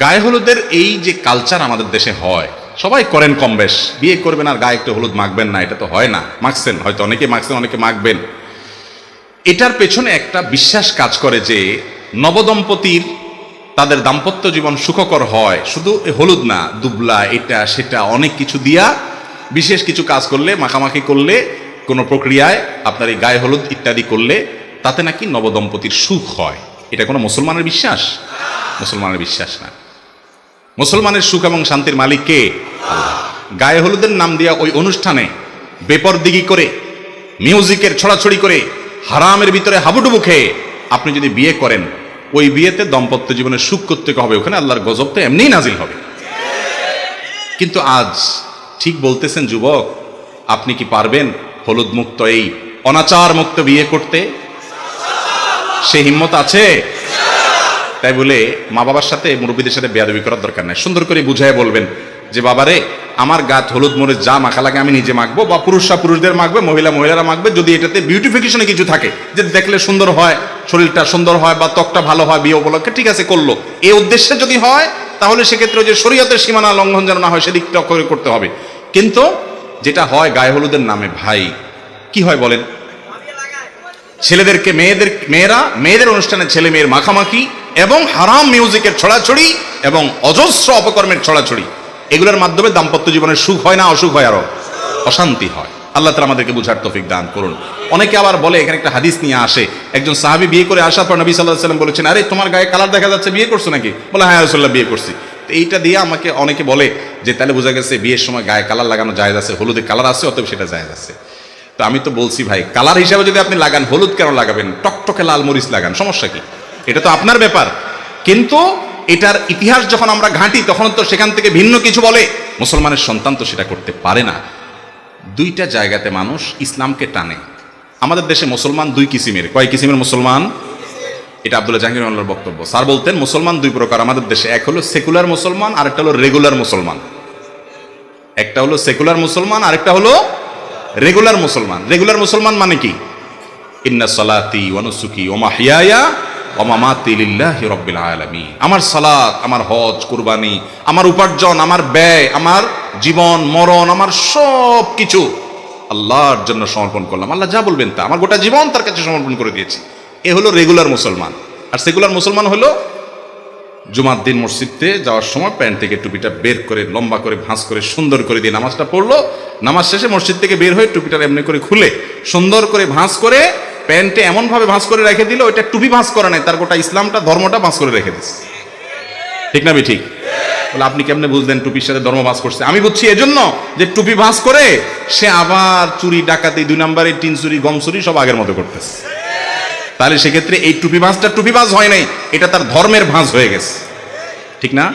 গায়ে হলুদের এই যে কালচার আমাদের দেশে হয়, সবাই করেন কম বেশ। বিয়ে করবেন আর গায়ে একটু হলুদ মাখবেন না, এটা তো হয় না। মাখছেন, হয়তো অনেকে মাখছেন, অনেকে মাখবেন। এটার পেছনে একটা বিশ্বাস কাজ করে যে নবদম্পতির তাদের দাম্পত্য জীবন সুখকর হয়। শুধু হলুদ না, দুবলা, এটা, সেটা, অনেক কিছু দিয়া বিশেষ কিছু কাজ করলে, মাখামাখি করলে, কোনো প্রক্রিয়ায় আপনার এই গায়ে হলুদ ইত্যাদি করলে, তাতে নাকি নবদম্পতির সুখ হয়। এটা কোনো মুসলমানের বিশ্বাস? মুসলমানের বিশ্বাস না। মুসলমানের সুখ এবং শান্তির মালিক কে? গায়ে হলুদের নাম দিয়া ওই অনুষ্ঠানে বেপরদিগি করে, মিউজিকের ছড়াছড়ি করে, হারামের ভিতরে হাবুডুবু খেয়ে আপনি যদি বিয়ে করেন, ওই বিয়েতে দম্পত্য জীবনে সুখ করতে হবে। ওখানে আল্লাহর গজব তো এমনিই নাজিল হবে। কিন্তু আজ ঠিক বলতেছেন, যুবক, আপনি কি পারবেন হলুদ মুক্ত এই অনাচার মুক্ত বিয়ে করতে? সে হিম্মত আছে? তাই বলে মা বাবার সাথে মুরব্বীদের সাথে বেয়াদবি করার দরকার নাই। সুন্দর করে বুঝায় বলবেন যে, বাবারে, আমার গাত হলুদ মরিচ যা মাখা লাগে আমি নিজে মাখবো বা পুরুষরা পুরুষদের মাখবে, মহিলা মহিলারা মাখবে, যদি এটাতে বিউটিফিকেশনে কিছু থাকে, যে দেখলে সুন্দর হয়, শরীরটা সুন্দর হয় বা ত্বকটা ভালো হয় বিয়ে উপলক্ষে, ঠিক আছে, করল। এই উদ্দেশ্যে যদি হয়, তাহলে সেক্ষেত্রে যে শরীয়তের সীমানা লঙ্ঘন যেন না হয় সেদিকটা করে করতে হবে। কিন্তু যেটা হয় গায়ে হলুদের নামে, ভাই, কি হয় বলেন? ছেলেদেরকে, মেয়েদের, মেয়েরা, মেয়েদের অনুষ্ঠানে ছেলে মেয়ের মাখামাখি এবং হারাম মিউজিকের ছড়াছড়ি এবং অজস্র অপকর্মের ছড়াছড়ি, এগুলোর মাধ্যমে দাম্পত্য জীবনের সুখ হয় না, অসুখ হয় আরও? অশান্তি হয়। আল্লাহ তালা আমাদেরকে বুঝার তৌফিক দান করুন। অনেকে আবার বলে, এখানে একটা হাদিস নিয়ে আসে, একজন সাহাবি বিয়ে করে আসার পর নবী সাল্লাহ সাল্লাম বলেছেন, আরে, তোমার গায়ে কালার দেখা যাচ্ছে, বিয়ে করছ নাকি? বলে হ্যাঁ রসল্লাহ বিয়ে করছি। তো এইটা দিয়ে আমাকে অনেকে বলে যে, তাহলে বোঝা গেছে বিয়ের সময় গায়ে কালার লাগানো যায় আছে, হলুদে কালার আছে, অতএব সেটা যায় আছে। তো আমি তো বলছি, ভাই কালার হিসাবে যদি আপনি লাগান, হলুদ কেন লাগাবেন? টকটকে লাল মরিচ লাগান, সমস্যা কি? এটা তো আপনার ব্যাপার। কিন্তু এটার ইতিহাস যখন আমরা ঘাঁটি, তখন তো সেখান থেকে ভিন্ন কিছু বলে। মুসলমানের সন্তান তো সেটা করতে পারে না। দুইটা জায়গাতে মানুষ ইসলামকে টানে। আমাদের দেশে মুসলমান দুই কিসিমের। কয় কিসিমের মুসলমান? এটা আব্দুল্লাহ জাহাঙ্গীর বক্তব্য। স্যার বলতেন, মুসলমান দুই প্রকার। আমাদের দেশে এক হলো সেকুলার মুসলমান, আরেকটা হলো রেগুলার মুসলমান। একটা হলো সেকুলার মুসলমান, আরেকটা হলো রেগুলার মুসলমান। রেগুলার মুসলমান মানে কি? ইন্না সালাতি ওয়ানুসুকি ওমা লিল্লাহি রাব্বিল আলামিন। আমার সালাত, আমার হজ, কুরবানি, আমার উপার্জন, আমার ব্যয়, আমার জীবন, মরণ, আমার সব কিছু আল্লাহর জন্য সমর্পণ করলাম। আল্লাহ যা বলবেন তা। আমার গোটা জীবন তার কাছে সমর্পণ করে দিয়েছি। এ হলো রেগুলার মুসলমান। আর সেকুলার মুসলমান হলো জুমার দিন মসজিদে যাওয়ার সময় প্যান্ট থেকে টুপিটা বের করে, লম্বা করে, ভাঁজ করে, সুন্দর করে দিয়ে নামাজটা পড়ল। নামাজ শেষে মসজিদ থেকে বের হয়ে টুপিটা এমনি করে খুলে সুন্দর করে ভাঁজ করে প্যান্টে এমনভাবে ভাঁজ করে রেখে দিল, ওইটা টুপি ভাঁজ করা নাই, তার গোটা ইসলামটা, ধর্মটা ভাঁজ করে রেখে দিচ্ছে ঠিক না ঠিক বলে, আপনি কেমনে বুঝলেন টুপির সাথে ধর্ম ভাঁজ করছে? আমি বুঝছি এজন্য যে টুপি ভাঁজ করে সে আবার চুরি, ডাকাতি, দুই নম্বরে টিন চুরি, গম চুরি সব আগের মতো করতেছে। তাহলে সেক্ষেত্রে এই টুপি ভাঁজটা টুপি ভাঁজ হয় নাই, এটা তার ধর্মের ভাঁজ হয়ে গেছে। ঠিক না?